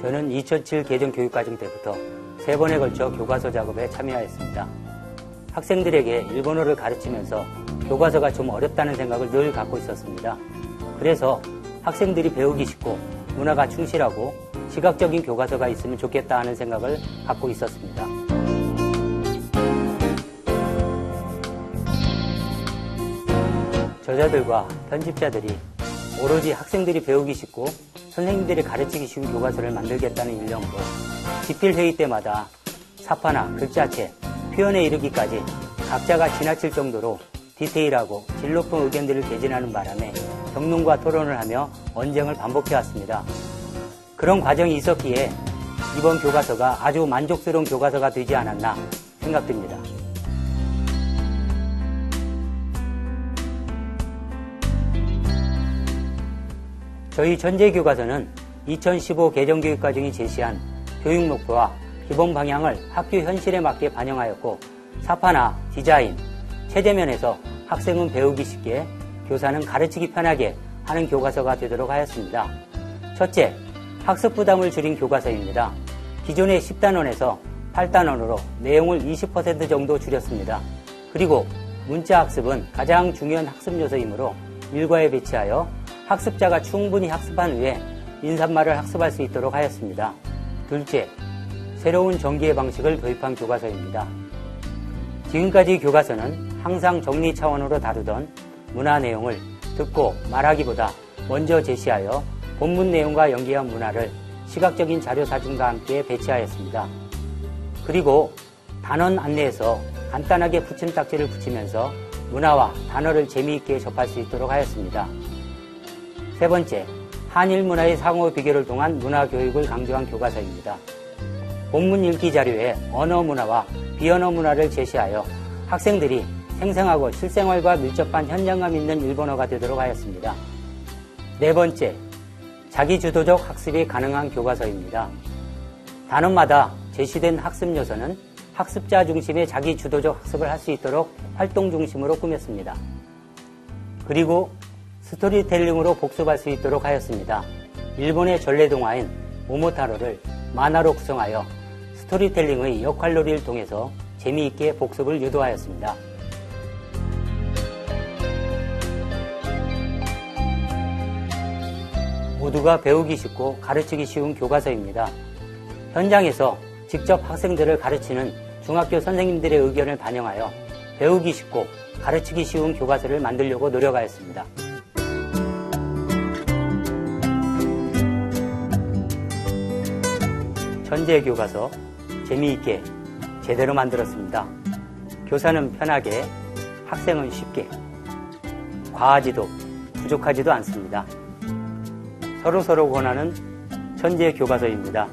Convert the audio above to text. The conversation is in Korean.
저는 2007 개정 교육과정 때부터 세 번에 걸쳐 교과서 작업에 참여하였습니다. 학생들에게 일본어를 가르치면서 교과서가 좀 어렵다는 생각을 늘 갖고 있었습니다. 그래서 학생들이 배우기 쉽고 문화가 충실하고 시각적인 교과서가 있으면 좋겠다 하는 생각을 갖고 있었습니다. 저자들과 편집자들이 오로지 학생들이 배우기 쉽고 선생님들이 가르치기 쉬운 교과서를 만들겠다는 일념으로 집필회의 때마다 사파나 글자체, 표현에 이르기까지 각자가 지나칠 정도로 디테일하고 질 높은 의견들을 개진하는 바람에 경론과 토론을 하며 언쟁을 반복해왔습니다. 그런 과정이 있었기에 이번 교과서가 아주 만족스러운 교과서가 되지 않았나 생각됩니다. 저희 전제 교과서는 2015 개정교육과정이 제시한 교육 목표와 기본 방향을 학교 현실에 맞게 반영하였고 사파나 디자인, 체제면에서 학생은 배우기 쉽게 교사는 가르치기 편하게 하는 교과서가 되도록 하였습니다. 첫째, 학습 부담을 줄인 교과서입니다. 기존의 10단원에서 8단원으로 내용을 20% 정도 줄였습니다. 그리고 문자 학습은 가장 중요한 학습 요소이므로 일과에 배치하여 학습자가 충분히 학습한 후에 인사말을 학습할 수 있도록 하였습니다. 둘째, 새로운 전기의 방식을 도입한 교과서입니다. 지금까지 교과서는 항상 정리 차원으로 다루던 문화 내용을 듣고 말하기보다 먼저 제시하여 본문 내용과 연계한 문화를 시각적인 자료 사진과 함께 배치하였습니다. 그리고 단원 안내에서 간단하게 붙임딱지를 붙이면서 문화와 단어를 재미있게 접할 수 있도록 하였습니다. 세 번째, 한일 문화의 상호 비교를 통한 문화 교육을 강조한 교과서입니다. 본문 읽기 자료에 언어 문화와 비언어 문화를 제시하여 학생들이 생생하고 실생활과 밀접한 현장감 있는 일본어가 되도록 하였습니다. 네 번째, 자기주도적 학습이 가능한 교과서입니다. 단원마다 제시된 학습 요소는 학습자 중심의 자기주도적 학습을 할 수 있도록 활동 중심으로 꾸몄습니다. 그리고 스토리텔링으로 복습할 수 있도록 하였습니다. 일본의 전래동화인 모모타로를 만화로 구성하여 스토리텔링의 역할놀이를 통해서 재미있게 복습을 유도하였습니다. 모두가 배우기 쉽고 가르치기 쉬운 교과서입니다. 현장에서 직접 학생들을 가르치는 중학교 선생님들의 의견을 반영하여 배우기 쉽고 가르치기 쉬운 교과서를 만들려고 노력하였습니다. 전제 교과서 재미있게 제대로 만들었습니다. 교사는 편하게, 학생은 쉽게, 과하지도 부족하지도 않습니다. 서로서로 권하는 천재 교과서입니다.